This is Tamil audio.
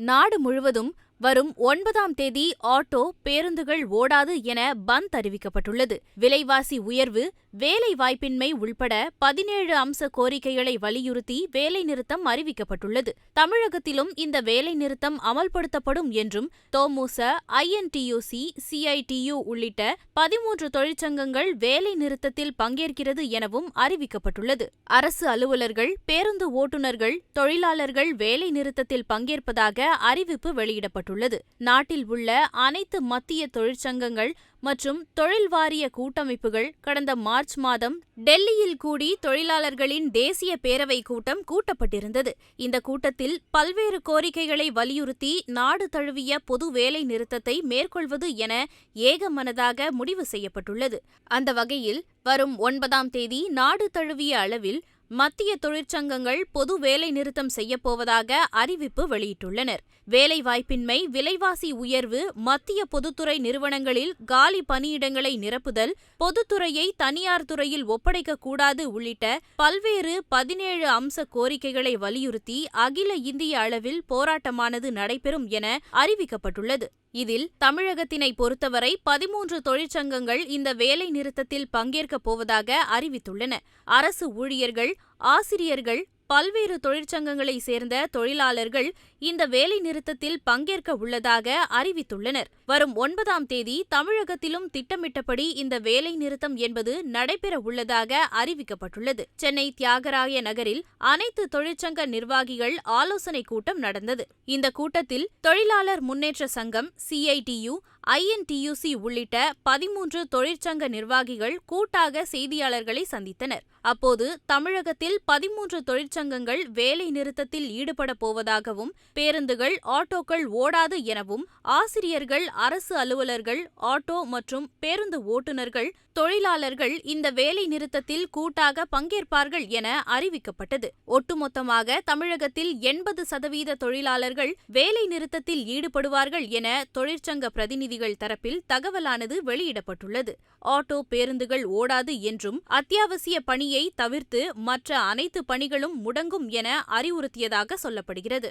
நாடு முழுவதும் வரும் ஒன்பதாம் தேதி ஆட்டோ பேருந்துகள் ஓடாது என பந்த் அறிவிக்கப்பட்டுள்ளது. விலைவாசி உயர்வு வேலை வாய்ப்பின்மை உள்பட பதினேழு அம்ச கோரிக்கைகளை வலியுறுத்தி வேலைநிறுத்தம் அறிவிக்கப்பட்டுள்ளது. தமிழகத்திலும் இந்த வேலைநிறுத்தம் அமல்படுத்தப்படும் என்றும் தோமுச ஐஎன்டியூசி சிஐடியு உள்ளிட்ட பதிமூன்று தொழிற்சங்கங்கள் வேலைநிறுத்தத்தில் பங்கேற்கிறது எனவும் அறிவிக்கப்பட்டுள்ளது. அரசு அலுவலர்கள் பேருந்து ஓட்டுநர்கள் தொழிலாளர்கள் வேலைநிறுத்தத்தில் பங்கேற்பதாக அறிவிப்பு வெளியிடப்பட்டுள்ளது. தெரிவிக்கப்பட்டுள்ளது நாட்டில் உள்ள அனைத்து மத்திய தொழிற்சங்கங்கள் மற்றும் தொழில் வாரிய கூட்டமைப்புகள் கடந்த மார்ச் மாதம் டெல்லியில் கூடி தொழிலாளர்களின் தேசிய பேரவை கூட்டம் கூட்டப்பட்டிருந்தது. இந்த கூட்டத்தில் பல்வேறு கோரிக்கைகளை வலியுறுத்தி நாடு தழுவிய பொது வேலை நிறுத்தத்தை மேற்கொள்வது என ஏகமனதாக முடிவு செய்யப்பட்டுள்ளது. அந்த வகையில் வரும் ஒன்பதாம் தேதி நாடு தழுவிய அளவில் மத்திய தொழிற்சங்கங்கள் பொது வேலை நிறுத்தம் செய்யப்போவதாக அறிவிப்பு வெளியிட்டுள்ளனர். வேலைவாய்ப்பின்மை விலைவாசி உயர்வு மத்திய பொதுத்துறை நிறுவனங்களில் காலி பணியிடங்களை நிரப்புதல் பொதுத்துறையை தனியார் துறையில் ஒப்படைக்கக்கூடாது உள்ளிட்ட பல்வேறு பதினேழு அம்ச கோரிக்கைகளை வலியுறுத்தி அகில இந்திய அளவில் போராட்டமானது நடைபெறும் என அறிவிக்கப்பட்டுள்ளது. இதில் தமிழகத்தினை பொறுத்தவரை பதிமூன்று தொழிற்சங்கங்கள் இந்த வேலை நிறுத்தத்தில் பங்கேற்கப் போவதாக அறிவித்துள்ளன. அரசு ஊழியர்கள் ஆசிரியர்கள் பல்வேறு தொழிற்சங்கங்களை சேர்ந்த தொழிலாளர்கள் இந்த வேலைநிறுத்தத்தில் பங்கேற்க உள்ளதாக அறிவித்துள்ளனர். வரும் ஒன்பதாம் தேதி தமிழகத்திலும் திட்டமிட்டபடி இந்த வேலைநிறுத்தம் என்பது நடைபெற உள்ளதாக அறிவிக்கப்பட்டுள்ளது. சென்னை தியாகராய நகரில் அனைத்து தொழிற்சங்க நிர்வாகிகள் ஆலோசனைக் கூட்டம் நடந்தது. இந்த கூட்டத்தில் தொழிலாளர் முன்னேற்ற சங்கம் சிஐடியு ஐஎன்டியூசி உள்ளிட்ட பதிமூன்று தொழிற்சங்க நிர்வாகிகள் கூட்டாக செய்தியாளர்களை சந்தித்தனர். அப்போது தமிழகத்தில் பதிமூன்று தொழிற்சங்கங்கள் வேலை நிறுத்தத்தில் ஈடுபட போவதாகவும் பேருந்துகள் ஆட்டோக்கள் ஓடாது எனவும் ஆசிரியர்கள் அரசு அலுவலர்கள் ஆட்டோ மற்றும் பேருந்து ஓட்டுநர்கள் தொழிலாளர்கள் இந்த வேலை நிறுத்தத்தில் கூட்டாக பங்கேற்பார்கள் என அறிவிக்கப்பட்டது. ஒட்டுமொத்தமாக தமிழகத்தில் எண்பது சதவீத தொழிலாளர்கள் வேலை நிறுத்தத்தில் ஈடுபடுவார்கள் என தொழிற்சங்க பிரதிநிதி பிரதிநிதிகள் தரப்பில் தகவலானது வெளியிடப்பட்டுள்ளது. ஆட்டோ பேருந்துகள் ஓடாது என்றும் அத்தியாவசிய பணியை தவிர்த்து மற்ற அனைத்து பணிகளும் முடங்கும் என அறிவுறுத்தியதாக சொல்லப்படுகிறது.